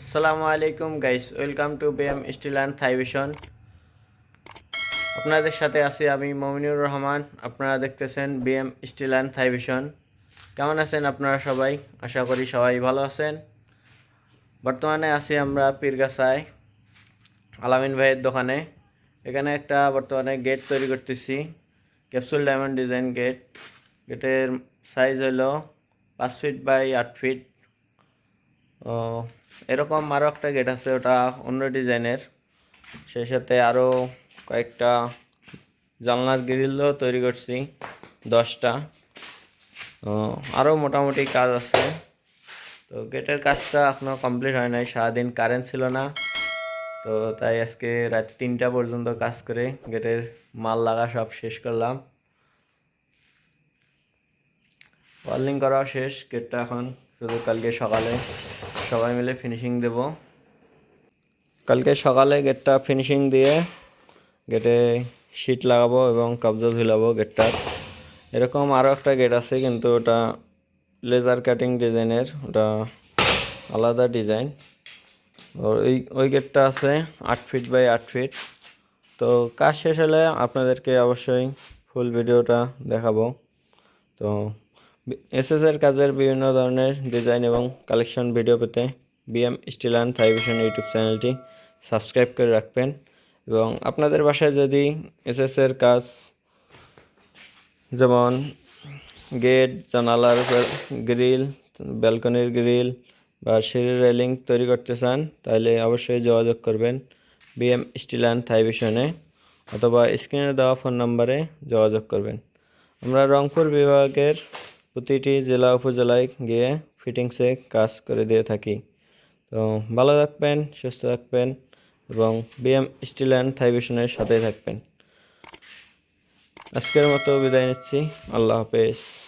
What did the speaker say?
আসসালামু আলাইকুম guys welcome to BM steel and Thaivision আপনাদের সাথে আছি আমি মমিনুর রহমান। আপনারা দেখতেছেন বিএম স্টিল অ্যান্ড থাইভিশন কেমন আছেন আপনারা সবাই? আশা করি সবাই ভালো আছেন। বর্তমানে আছি আমরা পীরগাছায়, আলামিন ভাইয়ের দোকানে। এখানে একটা বর্তমানে গেট তৈরি করতেছি ক্যাপসুল ডায়মন্ড ডিজাইন গেট গেটের সাইজ হলো পাঁচ ফিট বাই আট ফিট এরকম আরও একটা গেট আছে, ওটা অন্য ডিজাইনের সেই সাথে আরও কয়েকটা জানলার গ্রিলও তৈরি করছি, দশটা। আরও মোটামুটি কাজ আছে। তো গেটের কাজটা এখনও কমপ্লিট হয় নাই, সারাদিন কারেন্ট ছিল না। তো তাই আজকে রাত তিনটা পর্যন্ত কাজ করে গেটের মাল লাগা সব শেষ করলাম। ওয়ার্লিং করাও শেষ গেটটা এখন শুধু কালকে সকালে সবাই মিলে ফিনিশিং দেব। কালকে সকালে গেটটা ফিনিশিং দিয়ে গেটে শিট লাগাবো এবং কবজা ঝুলাবো গেটটার এরকম আরও একটা গেট আছে কিন্তু ওটা লেজার কাটিং ডিজাইনের ওটা আলাদা ডিজাইন ওই ওই গেটটা আছে আট ফিট বাই আট ফিট তো কাজ শেষ হলে আপনাদেরকে অবশ্যই ফুল ভিডিওটা দেখাবো। তো এসএস এর কাজের বিভিন্ন ধরনের ডিজাইন এবং কালেকশন ভিডিও পেতে BM steel and Thaivision YouTube চ্যানেলটি সাবস্ক্রাইব করে রাখবেন। এবং আপনাদের বাসায় যদি এসএস এর কাজ, যেমন গেট জানালার গ্রিল ব্যালকনির গ্রিল বা সিঁড়ির রেলিং তৈরি করতে চান, তাহলে অবশ্যই যোগাযোগ করবেন বিএম স্টিল অ্যান্ড থাইভিশনে অথবা স্ক্রিনে দেওয়া ফোন নম্বরে যোগাযোগ করবেন। আমরা রংপুর বিভাগের প্রতিটি জেলা উপজেলায় গিয়ে ফিটিংসে কাজ করে দিয়ে থাকি। তো ভালো থাকবেন, সুস্থ থাকবেন এবং বিএম স্টিল অ্যান্ড থাইভিশনের সাথে থাকবেন। আজকের মতো বিদায় নিচ্ছি। আল্লাহ হাফেজ।